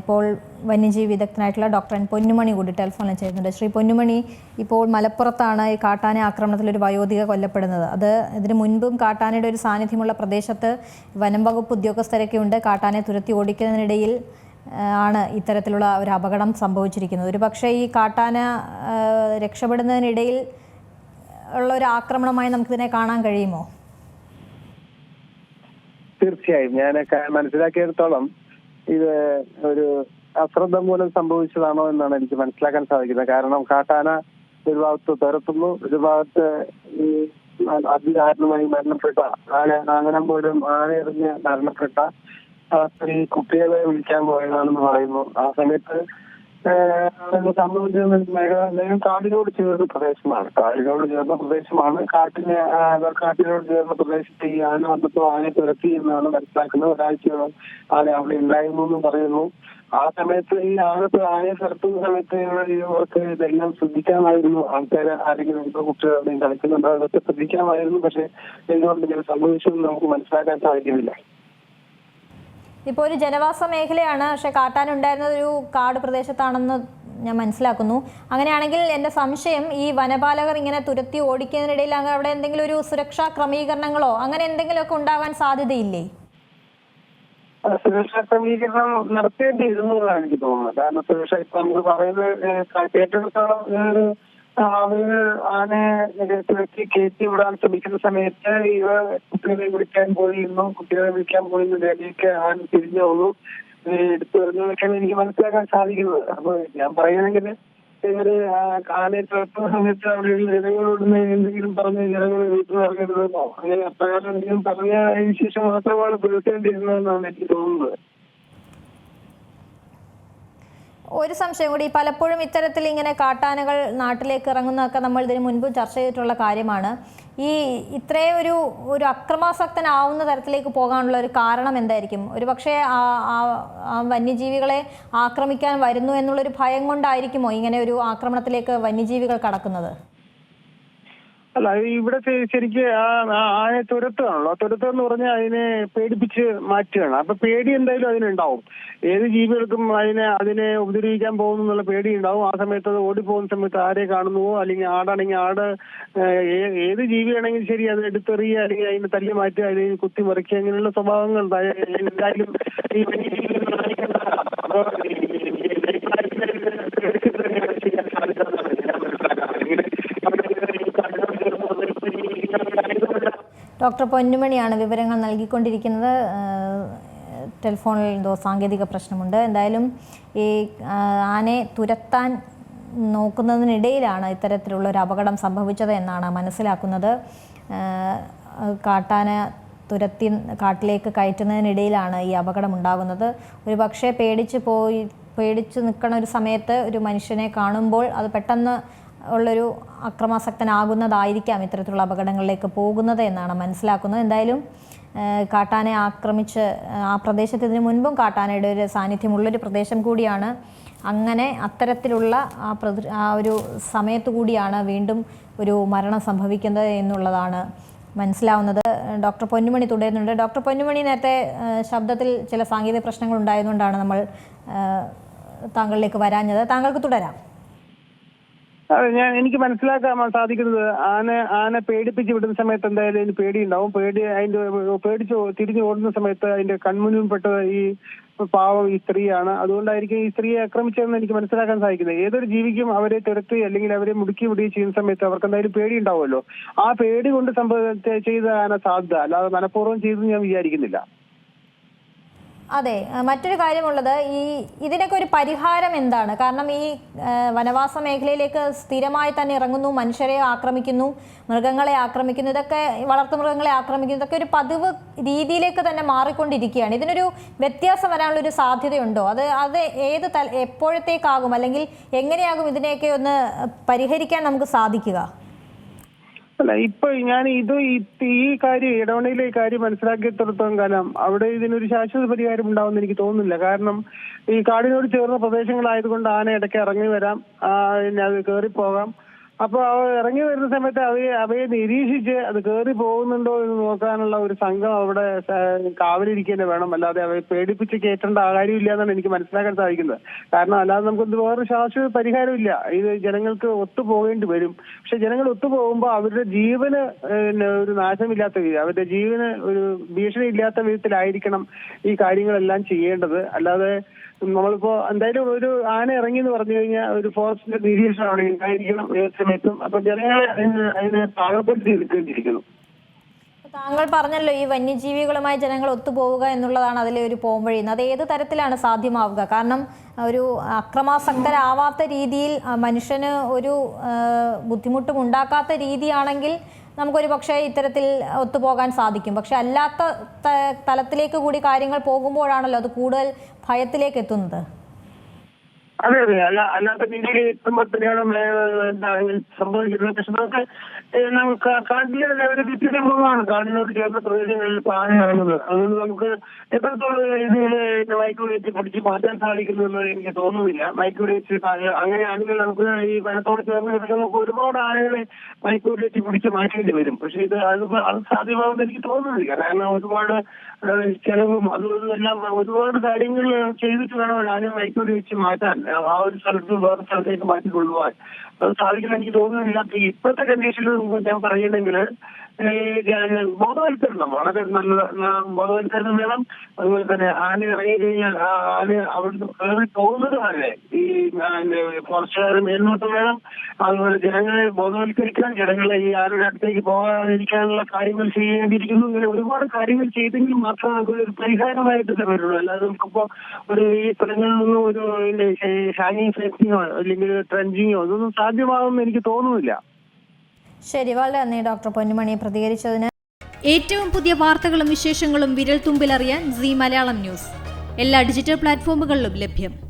ഇപ്പോൾ വന്യജീവി വിദഗ്ധനായിട്ടുള്ള doctor N പൊന്നുമണി കൂടി ടെലിഫോണിൽ ചെയ്യുന്നുണ്ട് ശ്രീ പൊന്നുമണി ഇപ്പോൾ മലപ്പുറത്താണ് ഈ കാട്ടാന ആക്രമണത്തിൽ ഒരു വയോധിക കൊല്ലപ്പെടുന്നത്. അത് ഇതിനു മുൻപും കാട്ടാനയുടെ ഒരു സാന്നിധ്യമുള്ള പ്രദേശത്ത് വനം വകുപ്പ് ഉദ്യോഗസ്ഥരൊക്കെ ഉണ്ട്. കാട്ടാനെ തുരത്തി ഓടിക്കുന്നതിനിടയിൽ ആണ് ഇത്തരത്തിലുള്ള ഒരു അപകടം സംഭവിച്ചിരിക്കുന്നത്. ഒരു പക്ഷേ ഈ കാട്ടാന രക്ഷപ്പെടുന്നതിനിടയിൽ ഉള്ള ഒരു ആക്രമണമായി നമുക്കിതിനെ കാണാൻ കഴിയുമോ? തീർച്ചയായും. ഞാൻ മനസ്സിലാക്കിയിടത്തോളം ഇത് ഒരു അശ്രദ്ധ മൂലം സംഭവിച്ചതാണോ എന്നാണ് എനിക്ക് മനസ്സിലാക്കാൻ സാധിക്കുന്നത്. കാരണം കാട്ടാന ഒരു ഭാഗത്ത് തുരത്തുന്നു ഒരു ഭാഗത്ത് ഈ അതിദാരുണമായി മരണപ്പെട്ട ആന ആന പോലും ആന എറിഞ്ഞ് മരണപ്പെട്ട ഈ കുട്ടികളെ വിളിക്കാൻ പോയതാണെന്ന് പറയുന്നു. ആ സമയത്ത് മേഖല കാടിനോട് ചേർന്ന പ്രദേശമാണ്. കാടിനോട് ചേർന്ന പ്രദേശമാണ്. കാട്ടിന് കാട്ടിനോട് ചേർന്ന പ്രദേശത്ത് ഈ ആന വന്നപ്പോൾ ആനയെ തുരത്തി എന്നാണ് മനസ്സിലാക്കുന്നത്. ഒരാഴ്ചയോളം ആന അവിടെ ഉണ്ടായിരുന്നു എന്ന് പറയുന്നു. ആ സമയത്ത് ഈ ആനത്ത് ആനയെ തുരത്തുന്ന സമയത്ത് ഇവർക്ക് ഇതെല്ലാം ശ്രദ്ധിക്കാമായിരുന്നു. ആൾക്കാർ ആരെങ്കിലും ഇപ്പൊ കുട്ടികൾ കളിക്കുന്നുണ്ടോ അതൊക്കെ ശ്രദ്ധിക്കാമായിരുന്നു. പക്ഷെ എന്തുകൊണ്ട് ഇങ്ങനെ സംഭവിച്ചു നമുക്ക് മനസ്സിലാക്കാൻ സാധിക്കുന്നില്ല. ഇപ്പോൾ ഒരു ജനവാസ മേഖലയാണ് പക്ഷേ കാട്ടാൻ ഉണ്ടായിരുന്നത് ഒരു കാട് പ്രദേശത്താണെന്ന് ഞാൻ മനസ്സിലാക്കുന്നു. അങ്ങനെയാണെങ്കിൽ എന്റെ സംശയം ഈ വനപാലകർ ഇങ്ങനെ തുരത്തി ഓടിക്കുന്നതിനിടയിൽ അങ്ങ് അവിടെ എന്തെങ്കിലും ഒരു സുരക്ഷാ ക്രമീകരണങ്ങളോ അങ്ങനെ എന്തെങ്കിലുമൊക്കെ ഉണ്ടാകാൻ സാധ്യതയില്ലേ? സുരക്ഷാ ക്രമീകരണം നടത്തേണ്ടിയിരുന്നു എന്നാണ് എനിക്ക് തോന്നുന്നത്. കാരണം സുരക്ഷ ഇപ്പൊ നമുക്ക് പറയുന്നത് ഒരു അവർ ആനയെ നിരത്തിലേക്ക് കയറ്റി വിടാൻ ശ്രമിക്കുന്ന സമയത്ത് ഇവ കുട്ടികളെ വിളിക്കാൻ പോയിരുന്നു. കുട്ടികളെ വിളിക്കാൻ പോയിരുന്നതിലേക്ക് ആന തിരിഞ്ഞു വന്നു ഇത് എടുത്തു വരുന്നതൊക്കെയാണ് എനിക്ക് മനസ്സിലാക്കാൻ സാധിക്കുന്നത്. അപ്പൊ ഞാൻ പറയുകയാണെങ്കിൽ ഇവർ ആനയെ തുരത്തുന്ന സമയത്ത് അവിടെ ജനങ്ങളോട് എന്തെങ്കിലും പറഞ്ഞ് ജനങ്ങൾ വീട്ടിൽ ഇറങ്ങരുതെന്നോ അങ്ങനെ അപ്രകാരം എന്തെങ്കിലും പറഞ്ഞ അതിന് ശേഷം മാത്രമാണ് പുലർത്തേണ്ടിയിരുന്നതെന്നാണ് എനിക്ക് തോന്നുന്നത്. ഒരു സംശയം കൂടി പലപ്പോഴും ഇത്തരത്തിൽ ഇങ്ങനെ കാട്ടാനകൾ നാട്ടിലേക്ക് ഇറങ്ങുന്നതൊക്കെ നമ്മൾ ഇതിനു മുൻപ് ചർച്ച ചെയ്തിട്ടുള്ള കാര്യമാണ്. ഈ ഇത്രയും ഒരു ഒരു അക്രമാസക്തനാവുന്ന തരത്തിലേക്ക് പോകാനുള്ള ഒരു കാരണം എന്തായിരിക്കും? ഒരു പക്ഷേ വന്യജീവികളെ ആക്രമിക്കാൻ വരുന്നു എന്നുള്ളൊരു ഭയം കൊണ്ടായിരിക്കുമോ ഇങ്ങനെ ഒരു ആക്രമണത്തിലേക്ക് വന്യജീവികൾ കടക്കുന്നത്? അല്ല ഇവിടെ ശരിക്ക് ആ തുരത്തുകയാണല്ലോ ആ തുരത്തുക എന്ന് പറഞ്ഞാൽ അതിനെ പേടിപ്പിച്ച് മാറ്റുകയാണ് അപ്പൊ പേടി എന്തായാലും അതിനുണ്ടാവും ഏത് ജീവികൾക്കും അതിനെ അതിനെ ഉപദ്രവിക്കാൻ പോകുന്നു എന്നുള്ള പേടി ഉണ്ടാവും ആ സമയത്ത് അത് ഓടിപ്പോകുന്ന സമയത്ത് ആരെ കാണുന്നുവോ അല്ലെങ്കിൽ ആടാണെങ്കിൽ ആട് ഏത് ജീവിയാണെങ്കിൽ ശരി അത് എടുത്തെറിയുക അല്ലെങ്കിൽ അതിനെ തല്ലി മാറ്റുക അല്ലെങ്കിൽ കുത്തി മറിക്കുക അങ്ങനെയുള്ള സ്വഭാവങ്ങൾ എന്തായാലും കാണിക്കേണ്ടതാണ്. അപ്പൊ ഈ- ഈ ചെയ്യാൻ സാധിക്കുന്നതാണ് ഞാൻ മനസ്സിലാക്കുന്നത്. ഇങ്ങനെ അവിടെ ഈ കാട്ടിനോട് ചേർന്ന് പ്രദേശത്ത് ജീവിക്കുന്ന ആയതുകൊണ്ട് ഡോക്ടർ പൊന്നുമണിയാണ് വിവരങ്ങൾ നൽകിക്കൊണ്ടിരിക്കുന്നത്. ടെലിഫോണിൽ എന്തോ സാങ്കേതിക പ്രശ്നമുണ്ട്. എന്തായാലും ഈ ആനയെ തുരത്താൻ നോക്കുന്നതിനിടയിലാണ് ഇത്തരത്തിലുള്ള ഒരു അപകടം സംഭവിച്ചത് എന്നാണ് മനസ്സിലാക്കുന്നത്. കാട്ടാന തുരത്തി കാട്ടിലേക്ക് കയറ്റുന്നതിനിടയിലാണ് ഈ അപകടം ഉണ്ടാകുന്നത്. ഒരു പക്ഷേ പേടിച്ച് പോയി പേടിച്ച് നിൽക്കണ ഒരു സമയത്ത് ഒരു മനുഷ്യനെ കാണുമ്പോൾ അത് പെട്ടെന്ന് ഉള്ളൊരു അക്രമാസക്തനാകുന്നതായിരിക്കാം ഇത്തരത്തിലുള്ള അപകടങ്ങളിലേക്ക് പോകുന്നത് എന്നാണ് മനസ്സിലാക്കുന്നത്. എന്തായാലും കാട്ടാനെ ആക്രമിച്ച് ആ പ്രദേശത്ത് ഇതിനു മുൻപും കാട്ടാനയുടെ ഒരു സാന്നിധ്യമുള്ളൊരു പ്രദേശം കൂടിയാണ്. അങ്ങനെ അത്തരത്തിലുള്ള ആ പ്രതി ആ ഒരു സമയത്തു കൂടിയാണ് വീണ്ടും ഒരു മരണം സംഭവിക്കുന്നത് എന്നുള്ളതാണ് മനസ്സിലാവുന്നത്. ഡോക്ടർ പൊന്നുമണി തുടരുന്നുണ്ട്. ഡോക്ടർ പൊന്നുമണി നേരത്തെ ശബ്ദത്തിൽ ചില സാങ്കേതിക പ്രശ്നങ്ങൾ ഉണ്ടായതുകൊണ്ടാണ് നമ്മൾ താങ്കളിലേക്ക് വരാഞ്ഞത്. താങ്കൾക്ക് തുടരാം. ഞാൻ എനിക്ക് മനസ്സിലാക്കാൻ സാധിക്കുന്നത്. ആന ആന പേടിപ്പിച്ച് വിടുന്ന സമയത്ത് എന്തായാലും അതിന് പേടി ഉണ്ടാവും പേടി അതിന്റെ പേടിച്ച് തിരിഞ്ഞു ഓടുന്ന സമയത്ത് അതിന്റെ കൺമുന്നിൽ പെട്ട ഈ പാവം ഈ സ്ത്രീയാണ്. അതുകൊണ്ടായിരിക്കും ഈ സ്ത്രീയെ ആക്രമിച്ചതെന്ന് എനിക്ക് മനസ്സിലാക്കാൻ സാധിക്കുന്നത്. ഏതൊരു ജീവിക്കും അവരെ തുരത്തി അല്ലെങ്കിൽ അവരെ മുടുക്കി വിടുകയും ചെയ്യുന്ന സമയത്ത് അവർക്ക് എന്തായാലും പേടി ഉണ്ടാവുമല്ലോ ആ പേടി കൊണ്ട് സംഭവ ആന സാധ്യത അല്ലാതെ മനഃപൂർവം ചെയ്തെന്ന് ഞാൻ വിചാരിക്കുന്നില്ല. അതെ മറ്റൊരു കാര്യമുള്ളത് ഈ ഇതിനൊക്കെ ഒരു പരിഹാരം എന്താണ്? കാരണം ഈ വനവാസ മേഖലയിലേക്ക് സ്ഥിരമായി തന്നെ ഇറങ്ങുന്നു മനുഷ്യരെ ആക്രമിക്കുന്നു മൃഗങ്ങളെ ആക്രമിക്കുന്നു ഇതൊക്കെ വളർത്തുമൃഗങ്ങളെ ആക്രമിക്കുന്നു ഇതൊക്കെ ഒരു പതിവ് രീതിയിലേക്ക് തന്നെ മാറിക്കൊണ്ടിരിക്കുകയാണ്. ഇതിനൊരു വ്യത്യാസം വരാനുള്ള ഒരു സാധ്യതയുണ്ടോ? അത് അത് ഏത് തല എപ്പോഴത്തേക്കാകും? അല്ലെങ്കിൽ എങ്ങനെയാകും ഇതിനെയൊക്കെ ഒന്ന് പരിഹരിക്കാൻ നമുക്ക് സാധിക്കുക? അല്ല ഇപ്പൊ ഞാൻ ഇത് ഈ- കാര്യം ഇടവണയിലെ ഈ കാര്യം മനസ്സിലാക്കിയെടുത്തോളം കാലം അവിടെ ഇതിനൊരു ശാശ്വത പരിഹാരം ഉണ്ടാവുമെന്ന് എനിക്ക് തോന്നുന്നില്ല. കാരണം ഈ കാടിനോട് ചേർന്ന പ്രദേശങ്ങളായതുകൊണ്ട് ആന ഇടയ്ക്ക് ഇറങ്ങി വരാം ആ, അത് കയറിപ്പോകാം അപ്പൊ ഇറങ്ങി വരുന്ന സമയത്ത് അവയെ അവയെ നിരീക്ഷിച്ച് അത് കയറി പോകുന്നുണ്ടോ എന്ന് നോക്കാനുള്ള ഒരു സംഘം അവിടെ കാവലിരിക്കുക വേണം. അല്ലാതെ അവയെ പേടിപ്പിച്ച് കയറ്റേണ്ട കാര്യമില്ല എന്നാണ് എനിക്ക് മനസ്സിലാക്കാൻ സാധിക്കുന്നത്. കാരണം അല്ലാതെ നമുക്ക് വേറെ ശാശ്വത പരിഹാരമില്ല. ഇത് ജനങ്ങൾക്ക് ഒത്തുപോകേണ്ടി വരും. പക്ഷെ ജനങ്ങൾ ഒത്തുപോകുമ്പോൾ അവരുടെ ജീവന് ഒരു നാശമില്ലാത്ത വിധം അവരുടെ ജീവന് ഒരു ഭീഷണി ഇല്ലാത്ത വിധത്തിലായിരിക്കണം ഈ കാര്യങ്ങളെല്ലാം ചെയ്യേണ്ടത്. അല്ലാതെ നമ്മളിപ്പോ എന്തായാലും ഒരു ആന ഇറങ്ങി എന്ന് പറഞ്ഞു കഴിഞ്ഞാൽ ഒരു ഫോറസ്റ്റിന്റെ നിരീക്ഷണം അവിടെ ഉണ്ടായിരിക്കണം ഏത് സമയത്തും. അപ്പൊ ജനങ്ങളെ അതിന് അതിനെ പാകപ്പെടുത്തി എടുക്കേണ്ടിയിരിക്കുന്നു. താങ്കൾ പറഞ്ഞല്ലോ ഈ വന്യജീവികളുമായി ജനങ്ങൾ ഒത്തുപോവുക എന്നുള്ളതാണ് അതിലെ ഒരു പോംവഴി അത് ഏത് തരത്തിലാണ് സാധ്യമാവുക? കാരണം ഒരു അക്രമാസക്തരാവാത്ത രീതിയിൽ മനുഷ്യന് ഒരു ബുദ്ധിമുട്ടും ഉണ്ടാക്കാത്ത രീതിയാണെങ്കിൽ നമുക്കൊരു പക്ഷേ ഇത്തരത്തിൽ ഒത്തുപോകാൻ സാധിക്കും. പക്ഷെ അല്ലാത്ത തലത്തിലേക്ക് കൂടി കാര്യങ്ങൾ പോകുമ്പോഴാണല്ലോ അത് കൂടുതൽ ഭയത്തിലേക്ക് എത്തുന്നത്. അതെ അതെ. അല്ല അല്ലാത്ത രീതിയിൽ എത്തുമ്പോൾ തന്നെയാണ് സംഭവിക്കുന്നത് പക്ഷെ നമുക്ക് നമുക്ക് കാട്ടിലെ ഒരു വ്യക്തി സംഭവമാണ് കാടിനോട് ചേർന്ന പ്രദേശങ്ങളിൽ പാന ഇറങ്ങുന്നത്. അതുകൊണ്ട് നമുക്ക് എത്രത്തോളം രീതിയിൽ മൈക്രോവേറ്റ് പിടിച്ച് മാറ്റാൻ എന്ന് എനിക്ക് തോന്നുന്നില്ല. മൈക്രോവേറ്റ് അങ്ങനെയാണെങ്കിൽ നമുക്ക് ഈ വനത്തോട് ചേർന്ന് കിടക്കുന്ന നമുക്ക് ഒരുപാട് ആനകളെ മൈക്രോവേറ്റ് പിടിച്ച് മാറ്റേണ്ടി വരും. പക്ഷെ ഇത് അത് അത് സാധ്യമാകുമെന്ന് എനിക്ക് തോന്നുന്നില്ല. കാരണം ഒരുപാട് ചെലവും അതും എല്ലാം ഒരുപാട് കാര്യങ്ങൾ ചെയ്തിട്ട് വേണം ആനയെ വെച്ച് മാറ്റാൻ. ആ ഒരു സ്ഥലത്ത് വേറെ സ്ഥലത്തേക്ക് മാറ്റി കൊണ്ടുപോകാൻ അത് സാധിക്കുന്ന എനിക്ക് തോന്നുന്നില്ല. ഇപ്പൊ ഇപ്പോഴത്തെ കണ്ടീഷനിൽ ഞാൻ പറയണമെങ്കിൽ ബോധവൽക്കരണം വളരെ നല്ല ബോധവൽക്കരണം വേണം. അതുപോലെ തന്നെ ആന ഇറങ്ങി കഴിഞ്ഞാൽ ആ ആന അവിടുന്ന് കയറി പോകുന്നത് വരെ ഈ ഫോറസ്റ്റുകാരും മേൽനോട്ടം വേണം. അതുപോലെ ജനങ്ങളെ ബോധവൽക്കരിക്കാൻ ജനങ്ങളെ ഈ ആരുടെ അടുത്തേക്ക് പോകാതിരിക്കാനുള്ള കാര്യങ്ങൾ ചെയ്യേണ്ടിയിരിക്കുന്നു. ഇങ്ങനെ ഒരുപാട് കാര്യങ്ങൾ ചെയ്തെങ്കിൽ മാത്രം നമുക്ക് ഒരു പരിഹാരമായിട്ട് തന്നെ വരുള്ളൂ. അല്ലാതെ നമുക്കിപ്പോ ഒരു ഈ സ്ഥലങ്ങളിൽ നിന്നും ഒരു ഹാങ്ങിങ് ഫെൻസിങ്ങോ അല്ലെങ്കിൽ ട്രെഞ്ചിങ്ങോ ഇതൊന്നും സാധ്യമാകുമെന്ന് എനിക്ക് തോന്നുന്നില്ല. ശരി വളരെ നന്ദി ഡോക്ടർ പൊന്നുമണി പ്രതികരിച്ചതിന്. ഏറ്റവും പുതിയ വാർത്തകളും വിശേഷങ്ങളും വിരൽ തുമ്പിലറിയാൻ സി മലയാളം ന്യൂസ്. എല്ലാ ഡിജിറ്റൽ പ്ലാറ്റ്ഫോമുകളിലും ലഭ്യം.